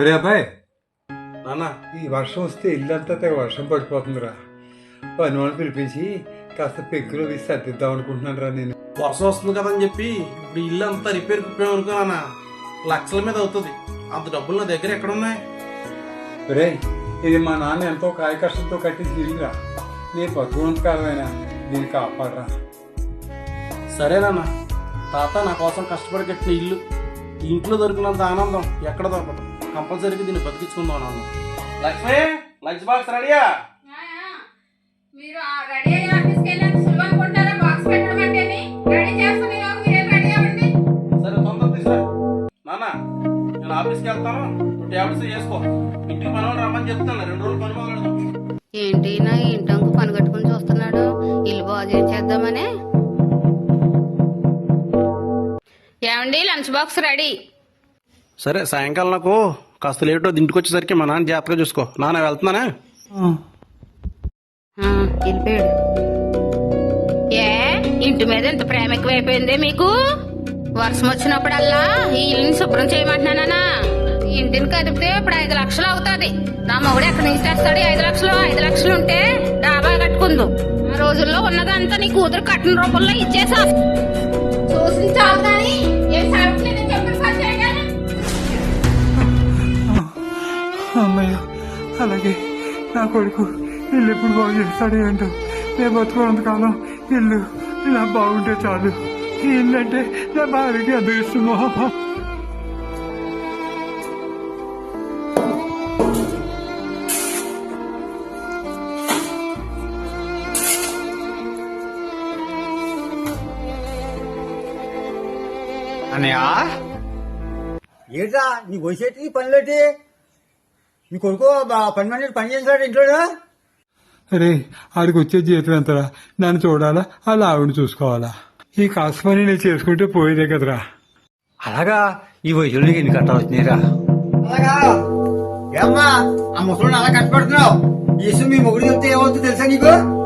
ఒరే అబ్బాయి. నాన్న ఈ వర్షం వస్తే ఇల్లంతా తెగ వర్షం పడిపోతుందిరా. పని వాళ్ళు పిలిపించి కాస్త పెంకులు వేసి సర్దిద్దాం అనుకుంటున్నాను రా నేను. వర్షం వస్తుంది కదా అని చెప్పి ఇప్పుడు ఇల్లు అంతా రిపేర్ అనుకో నాన్న లక్షల మీద అవుతుంది. అంత డబ్బులు నా దగ్గర ఎక్కడ ఉన్నాయి ఒరే ఇది మా నాన్న ఎంతో కాయ కష్టంతో కట్టించి ఇల్లురా. నేను బతుకున్నంత కాలమైనా దీన్ని కాపాడరా. సరే నాన్న తాత నా కోసం కష్టపడి కట్టిన ఇల్లు. ఇంట్లో దొరికినంత ఆనందం ఎక్కడ దొరకదు? కంపల్సరీగా దీన్ని బతికించుకుందాం నాన్న. లక్ష్మి లంచ్ బాక్స్ రెడీయా? ఆ, ఆ. మీరు ఆ రెడీ అయ్యి ఆఫీస్కి వెళ్ళాక సులువు అనుకుంటారా బాక్స్ పెట్టడం అంటేని రెడీ చేసుకుని లోపు మీరేం రెడీ అవ్వండి. సరే తొందర తీసురా నాన్న నేను ఆఫీస్కి వెళ్తాను. నువ్వు ట్యాబ్లెట్స్ చేసుకో ఇంటికి పని వాళ్ళు రమ్మని చెప్తాను. రెండు రోజులు పని మొదలెడదాం. ఏంటి నా ఇంటంకు పని కట్టుకుని చూస్తున్నాడు? ఇల్లు బాగు చేద్దామనే ఏమండి లంచ్ బాక్స్ రెడీ. సరే సాయంకాలం నాకు కాస్త లేట్ ఇంటికి వచ్చేసరికి మా నాన్న జాగ్రత్తగా చూసుకో. నాన్న వెళ్తున్నానా? వెళ్ళిపోయాడు. ఏ ఇంటి మీద ఇంత ప్రేమ ఎక్కువైపోయిందే మీకు? వర్షం వచ్చినప్పుడల్లా ఈ ఇల్లుని శుభ్రం చేయమంటున్నానా? ఇంటిని కదిపితే ఇప్పుడు ఐదు లక్షలు అవుతుంది. నా మొగుడు ఎక్కడి నుంచి తెస్తాడు ఐదు లక్షలు? ఐదు లక్షలు ఉంటే డాబా కట్టుకుందు. ఆ రోజుల్లో ఉన్నదంతా నీ కూతురు కట్టిన రూపంలో ఇచ్చేసా చూసి చాలు కానీ అలాగే నా కొడుకు ఇల్లు ఎప్పుడు బాగు చేస్తాడు ఏంటో నేను బతుకున్నంత కాలం ఇల్లు ఇలా బాగుంటే చాలు. ఈ ఇల్లు అంటే నా భార్యకి అన్నయ్య? ఏంట్రా నీ వయసేటి పనిలేటి? నీ కొడుకు బా- పని మనిషి పని చేస్తాడు ఇంట్లోనా? అరే ఆడికి వచ్చే జీతం ఎంతరా? నన్ను చూడాలా? అలా ఆవిడ చూసుకోవాలా? ఈ కాసు పని నేను చేసుకుంటే పోయేదే కదరా. అలాగా? ఈ వయసులో నీకు ఎన్ని కట్టాలు వచ్చినాయిరా? అలాగా? ఏమ్మా ఆ ముసలి అలా కష్టపడుతున్నావు ఈ మీ మొగుడు చెప్తే ఏమవుతుందో తెలుసా నీకు?